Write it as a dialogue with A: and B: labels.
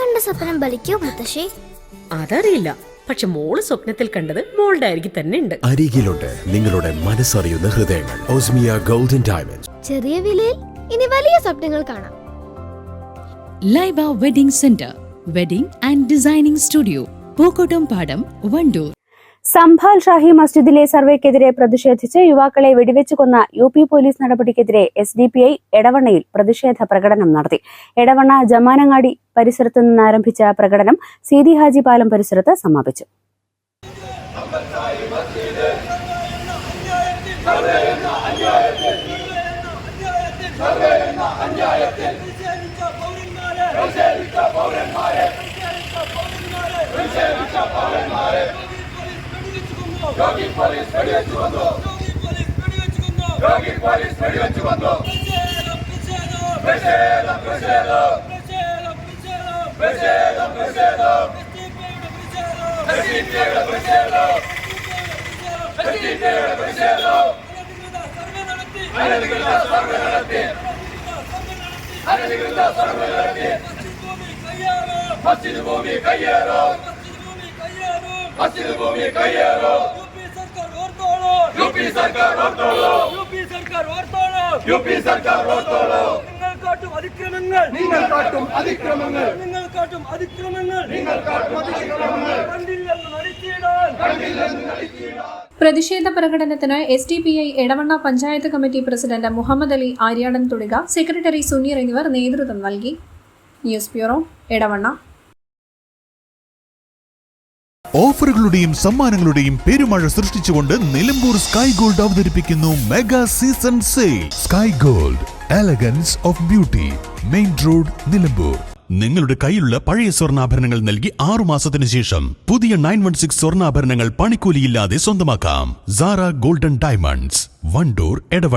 A: കണ്ട സ്വപ്നം ബലിക്കോ മുത്തശ്ശി?
B: അതറിയില്ല. പക്ഷെ മോൾ സ്വപ്നത്തിൽ കണ്ടത് മോളുടെ അരികിൽ തന്നെ ഉണ്ട്.
C: അരികിലുണ്ട്. നിങ്ങളുടെ മനസ്സറിയുന്ന ഹൃദയങ്ങൾ. ഓസ്മിയ ഗോൾഡൻ ഡയമണ്ട്
A: ചെറിയ വിലയിൽ ഇനി വലിയ സ്വപ്നങ്ങൾ കാണാം.
D: Laiba wedding centre wedding and designing studio Pookkottumpadam Wandoor.
E: Sambhal Shahi മസ്ജിദിലെ സർവേക്കെതിരെ പ്രതിഷേധിച്ച് യുവാക്കളെ വെടിവെച്ചു കൊന്ന യു പി പോലീസ് നടപടിക്കെതിരെ എസ് ഡി പി ഐ എടവണ്ണയിൽ പ്രതിഷേധ പ്രകടനം നടത്തി. എടവണ്ണ ജമാനങ്ങാടി പരിസരത്ത് നിന്ന് ആരംഭിച്ച പ്രകടനം സീതി ഹാജി പാലം പരിസരത്ത് സമാപിച്ചു.
F: മസ്ജിദ് ഭൂമി കയ്യേറോ മസ്ജിദ് ഭൂമി കയ്യേറോ യു പി സർക്കാർ ഓർത്തോളൂ യു പി സർക്കാർ ഓർത്തോളൂ യു പി സർക്കാർ ഓർത്തോളൂ നിങ്ങൾ കാട്ടും അതിക്രമങ്ങൾ. നിങ്ങൾ കാട്ടും അതിക്രമങ്ങൾ. നിങ്ങൾ കാട്ടും അതിക്രമങ്ങൾ. നിങ്ങൾ കാട്ടും അതിക്രമങ്ങൾ. കണ്ടില്ലെന്ന് നടിച്ചിടാൻ. കണ്ടില്ലെന്ന് നടിച്ചിടാൻ.
G: പ്രതിഷേധ പ്രകടനത്തിന് S D P I Edavanna panchayat committee president Muhammad Ali Aryadan തുടിക secretary Suneer എന്നിവർ നേതൃത്വം നൽകി. News bureau Edavanna.
H: ഓഫറുകളുടെയും സമ്മാനങ്ങളുടെയും പെരുമഴ സൃഷ്ടിച്ചുകൊണ്ട് നിലമ്പൂർ സ്കൈ ഗോൾഡ് അവതരിപ്പിക്കുന്നു mega season sale. Sky gold elegance of beauty main road Nilambur. നിങ്ങളുടെ കയ്യിലുള്ള പഴയ സ്വർണാഭരണങ്ങൾ നൽകി ആറു മാസത്തിന് ശേഷം പുതിയ നയൻ വൺ സിക്സ് സ്വർണാഭരണങ്ങൾ പണിക്കൂലിയില്ലാതെ സ്വന്തമാക്കാം. Sara golden diamonds one door Edavanna.